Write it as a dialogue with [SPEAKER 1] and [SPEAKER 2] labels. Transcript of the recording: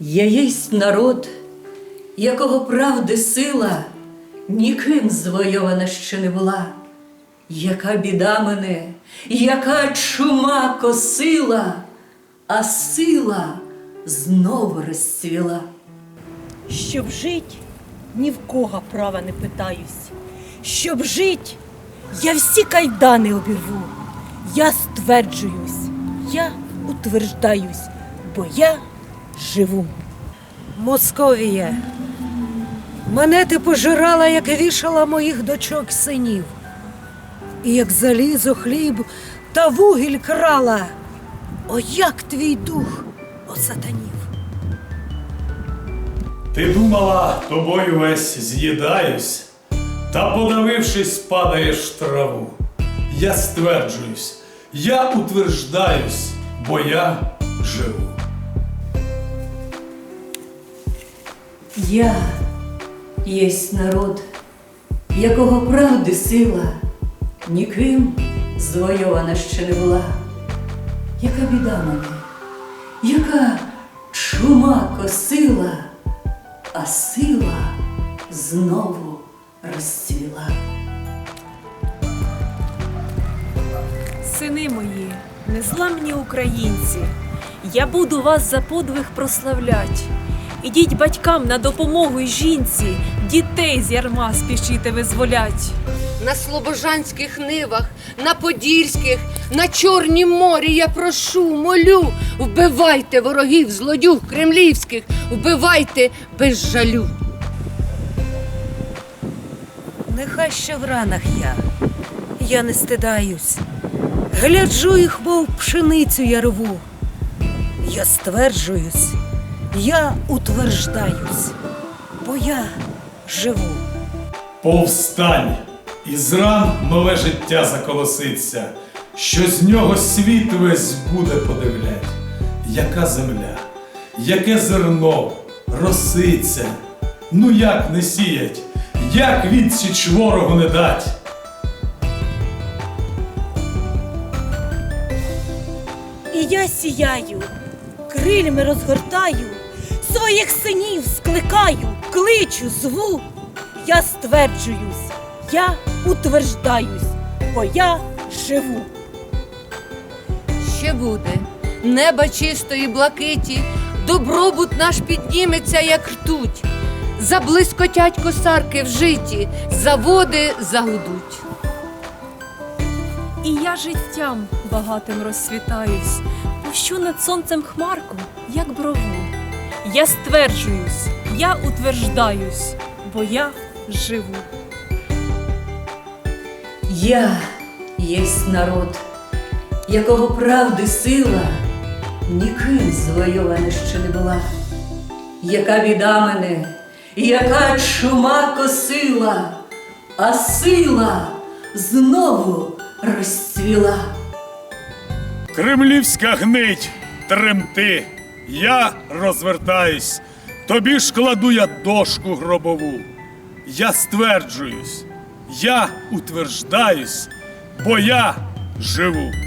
[SPEAKER 1] Я єсть народ, якого правди сила ніким звойована ще не була. Яка біда мене, яка чума косила, а сила знову розцвіла.
[SPEAKER 2] Щоб жить, ні в кого права не питаюсь. Щоб жить, я всі кайдани обірву. Я стверджуюсь, я утверждаюсь, бо я живу.
[SPEAKER 3] Московія, мене ти пожирала, як вішала моїх дочок синів, і як залізо хліб та вугіль крала. О, як твій дух осатанів.
[SPEAKER 4] Ти думала, тобою весь з'їдаюсь, та подавившись, падаєш в траву. Я стверджуюсь, я утверждаюсь, бо я живу.
[SPEAKER 1] Я єсть народ, якого правди сила ніким звойована ще не була. Яка біда мене, яка чума косила, а сила знову розцвіла.
[SPEAKER 2] Сини мої, незламні українці, я буду вас за подвиг прославлять. Ідіть батькам на допомогу й жінці, дітей з ярма спішите визволять.
[SPEAKER 5] на слобожанських нивах, на подільських, на Чорнім морі я прошу, молю, вбивайте ворогів, злодюг кремлівських, вбивайте без жалю.
[SPEAKER 3] Нехай ще в ранах я, я не стидаюсь. Гляджу їх, мов пшеницю я рву. Я стверджуюсь, я утверждаюсь, бо я живу.
[SPEAKER 4] Повстань, і з ран нове життя заколоситься, що з нього світ весь буде подивлять. Яка земля, яке зерно, роситься, ну як не сіять, як відсіч ворогу не дать.
[SPEAKER 2] І я сіяю, крильми розгортаю, своїх синів скликаю, кличу, зву. Я стверджуюсь, я утверждаюсь, бо я живу.
[SPEAKER 5] Ще буде неба чистої блакиті, добробут наш підніметься, як ртуть. Заблискотять косарки в житті, заводи загудуть.
[SPEAKER 2] І я життям багатим розсвітаюсь, пущу над сонцем хмарку, як брову. Я стверджуюсь, я утверждаюсь, бо я живу.
[SPEAKER 1] Я єсть народ, якого правди сила ніким звойована ще не була. Яка біда мене, яка чума косила, а сила знову розцвіла.
[SPEAKER 4] Кремлівська гнить, тремти, я розвертаюсь, тобі ж кладу я дошку гробову. Я стверджуюсь, я утверждаюсь, бо я живу.